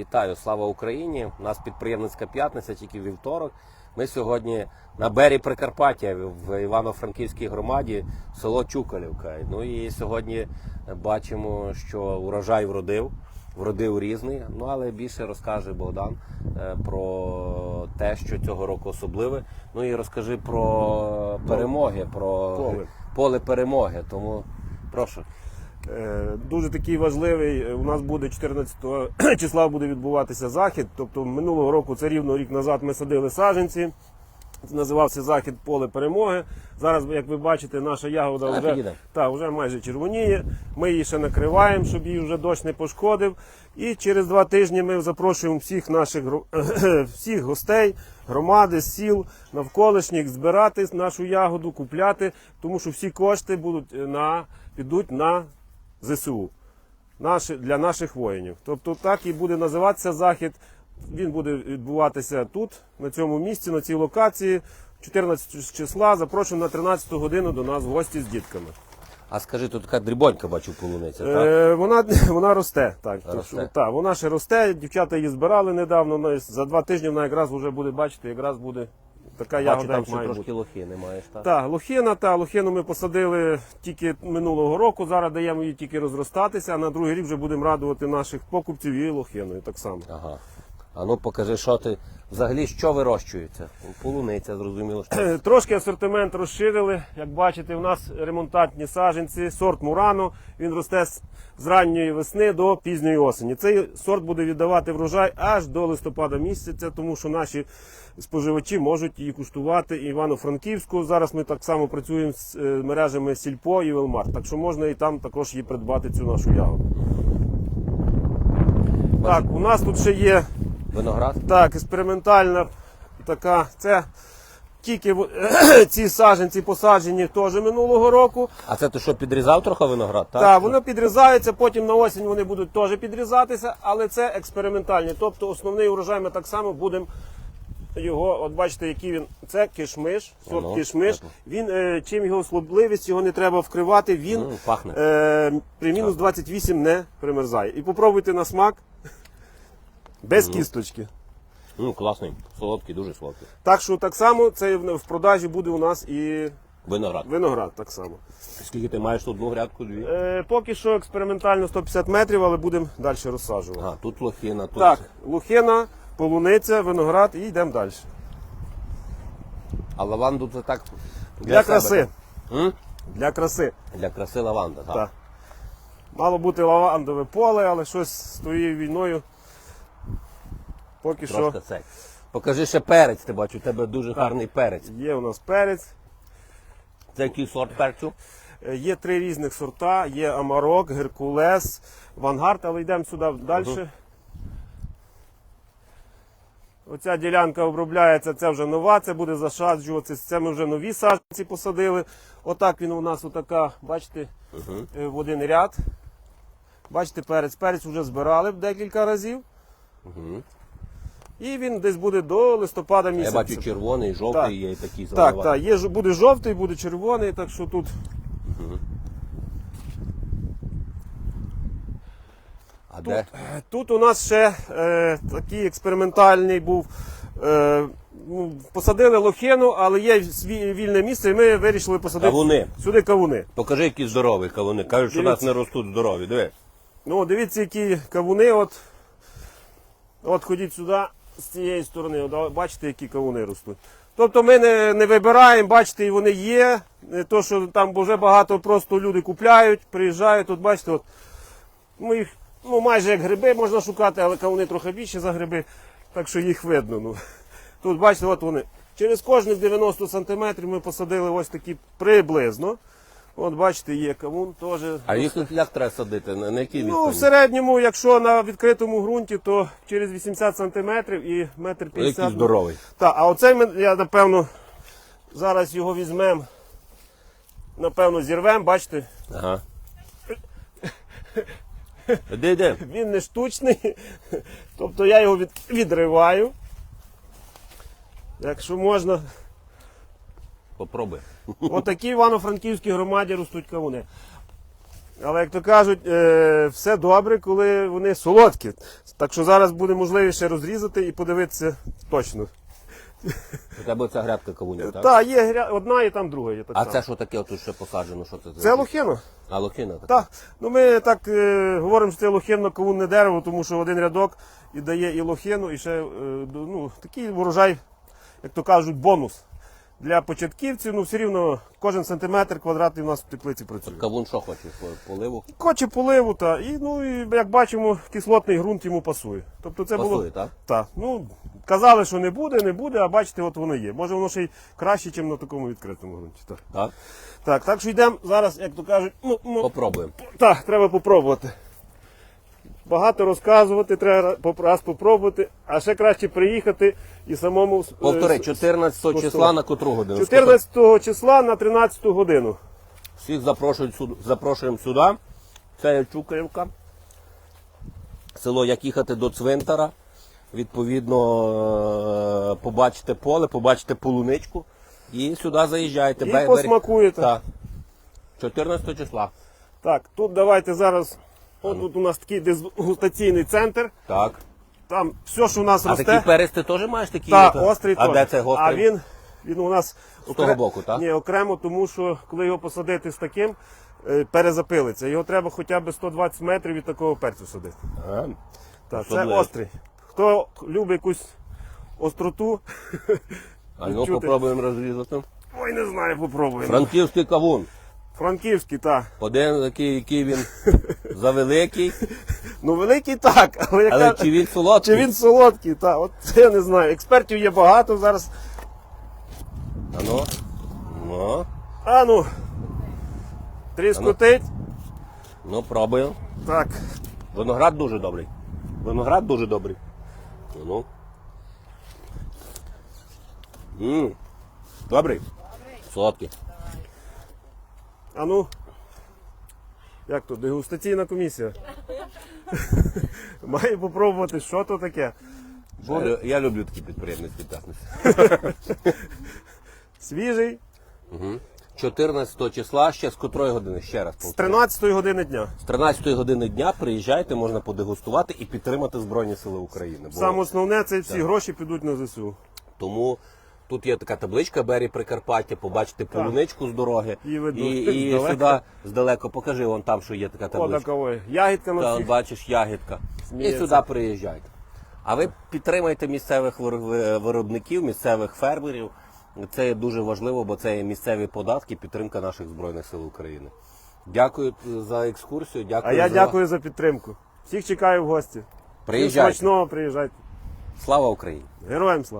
Вітаю, слава Україні! У нас підприємницька п'ятниця, тільки вівторок. Ми сьогодні на бері Прикарпаття в Івано-Франківській громаді, село Чукалівка. Ну і сьогодні бачимо, що урожай вродив, вродив різний. Ну але більше розкаже Богдан е, про те, що цього року особливе. Ну і розкажи про перемоги, про Поле. поле перемоги. Тому прошу. Е, Дуже такий важливий. е, У нас буде 14 числа буде відбуватися захід. Тобто минулого року, це рівно рік назад, ми садили саджанці. Називався захід поле перемоги. Зараз, як ви бачите, наша ягода вже, та, вже майже червоніє. Ми її ще накриваємо, щоб її вже дощ не пошкодив. І через два тижні ми запрошуємо всіх наших всіх гостей, громади, сіл, навколишніх збирати нашу ягоду, купляти, тому що всі кошти будуть е, на, підуть на ЗСУ наші, для наших воїнів. Тобто так і буде називатися захід. Він буде відбуватися тут, на цьому місці, на цій локації. 14 числа запрошуємо на 13 годину до нас в гості з дітками. А скажи, тут така дрібонька бачу полуниця, так? Е, вона, вона росте. Так, Росте. що- так, вона ще росте. Дівчата її збирали недавно. За два тижні вона якраз вже буде бачити, якраз буде така Бачу, ягода, там ще має трошки бути. лохи не маєш, так? Так, лохина, та лохину ми посадили тільки минулого року. Зараз даємо її тільки розростатися, а на другий рік вже будемо радувати наших покупців і лохиною так само. Ага. А ну покажи, що ти взагалі що вирощується? Полуниця, зрозуміло, що. Трошки асортимент розширили. Як бачите, у нас ремонтантні саджанці, сорт Мурано. Він росте з- ранньої весни до пізньої осені. Цей сорт буде віддавати врожай аж до листопада місяця, тому що наші споживачі можуть її куштувати і Івано-Франківську. Зараз ми так само працюємо з е, мережами Сільпо і Велмар. Так що можна і там також її придбати цю нашу ягоду. Так, у нас тут ще є Виноград? так, експериментальна така. Це тільки ці саджанці посаджені теж минулого року. А це ти що, підрізав трохи виноград? Так, Так, воно підрізається, потім на осінь вони будуть теж підрізатися, але це експериментальні. Тобто основний урожай ми так само будемо його, от бачите, який він. Це кишмиш, сорт Ано, кишмиш. так. Він е, чим його особливість, його не треба вкривати. Він М, пахне. е, при мінус 28 не примерзає. І попробуйте на смак без кісточки. Ну, класний, солодкий, дуже солодкий. Так що так само це в в продажі буде у нас і Виноград. виноград так само. Скільки ти маєш тут одну грядку, дві? Е, поки що експериментально 150 метрів, але будемо далі розсаджувати. Ага, тут лохина, тут. Так, лухина, полуниця, виноград і йдемо далі. А лаванду це так. Для, себе, краси. М? Для краси. Для краси лаванда, так. Так. Мало бути лавандове поле, але щось з тією війною. Поки що цей. Покажи ще перець, ти бачу, у тебе дуже гарний перець. є у нас перець. Це який сорт перцю? Е, Є три різних сорта, є Амарок, Геркулес, Вангард, але йдемо сюди далі. Оця ділянка обробляється, це вже нова, це буде засаджуватися. Це ми вже нові саджанці посадили. Отак він у нас отака, бачите, е, в один ряд. Бачите, перець. Перець вже збирали декілька разів. Угу. І він десь буде до листопада Я бачу червоний, жовтий, Так. є і такі Так, так, є, ж- буде жовтий, буде червоний, так що тут А де? Тут у нас ще е, такий експериментальний був. Е, ну, посадили лохину, але є сві- вільне місце, і ми вирішили посадити Кавуни. сюди кавуни. Покажи, які здорові кавуни. Кажуть, що у нас Дивіться. не ростуть здорові. Диви. Ну, дивіться, які кавуни. От, от ходіть сюди з цієї сторони. Бачите, які кавуни ростуть. Тобто ми не, не вибираємо, бачите, і вони є. То, що там вже багато просто люди купляють, приїжджають. Тут бачите, от, ми їх ну, майже як гриби можна шукати, але кавуни трохи більше за гриби, так що їх видно. Ну. Тут бачите, от вони. Через кожних 90 сантиметрів ми посадили ось такі приблизно. От бачите, є кавун теж. А їх тут як треба садити? На, якій Ну, в середньому, якщо на відкритому ґрунті, то через 80 сантиметрів і метр Який здоровий. Так, а оцей ми, я напевно зараз його візьмемо, напевно, зірвемо, бачите, Ага. Іди, іди. він не штучний. Тобто я його від, відриваю. Якщо можна, Попробуй. отакі Івано-Франківській громаді ростуть кавуни. Але як то кажуть, е, все добре, коли вони солодкі. Так що зараз буде можливість ще розрізати і подивитися точно. У тебе ця грядка кавунів, так? Так, є гря... одна і там друга є. Так А само. це що таке тут ще посаджено? Що це? Це лохина. А лохина така? Так. Ну ми так е, говоримо, що це лохинно кавунне дерево, тому що один рядок і дає і лохину, і ще е, ну, такий урожай, як то кажуть, бонус. Для початківців, ну все рівно кожен сантиметр квадратний у нас в теплиці працює. Кавун що хоче? Поливу? Хоче поливу, та, і, ну, і як бачимо, кислотний ґрунт йому пасує. Тобто це було. Так? Так. Ну, казали, що не буде, не буде, а бачите, от воно є. Може воно ще й краще, ніж на такому відкритому ґрунті. Так, Так? так, так що йдемо зараз, як то кажуть, ну, ну, Попробуємо. так, треба попробувати. Багато розказувати, треба раз попробувати, а ще краще приїхати і самому. е, Повтори, 14 числа на котру годину? 14 числа на 13 годину. Всіх запрошують сюди, запрошуємо сюди. Це є Чукарівка. Село, як їхати до цвинтара. Відповідно, е, побачите поле, побачите полуничку. І сюди заїжджаєте. І посмакуєте. Так. 14 числа. Так, тут давайте зараз. От тут у нас такий дегустаційний центр. Так. Там все, що у нас А росте. такі перець ти теж маєш такі? Так, острий А теж. де це гострий? А він, він у нас З того боку, так? Ні, окремо, тому що коли його посадити з таким, е, перезапилиться. Його треба хоча б 120 метрів від такого перцю садити. Ага. Так, це острий. Хто любить якусь остроту, А Чути. попробуємо розрізати. ой, не знаю, попробуємо. Франківський кавун. Франківський, так. Один такий, який він завеликий, Ну великий так, але яка... але чи він солодкий? чи він солодкий, так. От це я не знаю. Експертів є багато зараз. А ну. Ну, А ну. Тріскотить. ну пробуємо. Так. Виноград дуже добрий. Виноград дуже добрий. Ну. М, Добрий. Солодкий. А ну. Як то, дегустаційна комісія? Має попробувати, що то таке. Я, я люблю такі підприємницькі п'ятниці. Свіжий 14 числа, ще з котрої години, ще раз з повторю. 13 години дня. З 13 години дня приїжджайте, можна подегустувати і підтримати Збройні Сили України. Бо Саме основне, це всі гроші підуть на ЗСУ. Тому тут є така табличка Бері Прикарпаття, побачите полуничку з дороги. І і, і здалека. сюди здалеко покажи, вон там, що є така табличка. такової. Ягідка на Та, всіх. бачиш, ягідка. Сміється. І сюди приїжджайте. А ви підтримайте місцевих вир- виробників, місцевих фермерів. Це є дуже важливо, бо це є місцеві податки, підтримка наших Збройних сил України. Дякую за екскурсію. Дякую А я за... дякую за підтримку. Всіх чекаю в гості. Всім Приїжджайте. Смачного приїжджайте. Слава Україні! Героям слава!